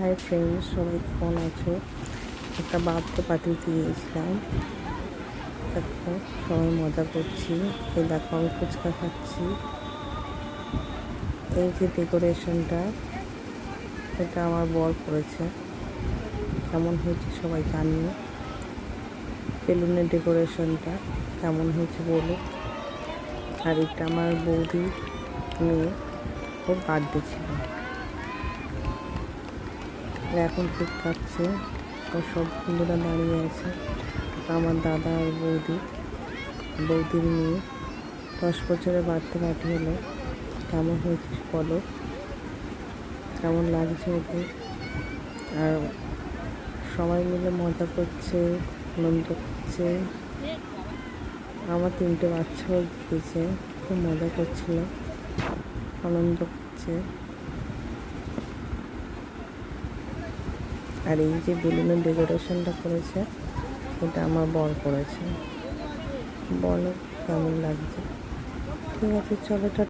Hi friends সবাই কেমন আছো? একটা বার্থডে পার্টি দিয়েছিলাম। দেখো, সবাই মজা করছি। এই দেখো, আমি ফুচকা খাচ্ছি। এই যে ডেকোরেশনটা এটা আমার বর করেছে। কেমন হয়েছে সবাই জানিয়ে বেলুনের ডেকোরেশনটা কেমন হয়েছে বলো। আর এটা আমার বৌদি মেয়ে, ওর বার্থডে ছিল। এখন কেক কাটছে ও সব বন্ধুরা দাঁড়িয়ে আছে। আমার দাদা আর বৌদি। বৌদির মেয়ে। দশ বছরের বার্থডে পার্টি হলো। কেমন হয়েছে বলো? কেমন লাগছে ওদের আর সবাই মিলে মজা করছে, আনন্দ করছে। আমার তিনটে বাচ্চাও দিয়েছে খুব মজা করছিল। আনন্দ করছে। আর এই যে বেলুনের ডেকোরেশনটা করেছে, এটা আমার বর করেছে। বলো কেমন লাগছে? ঠিক আছে, চলো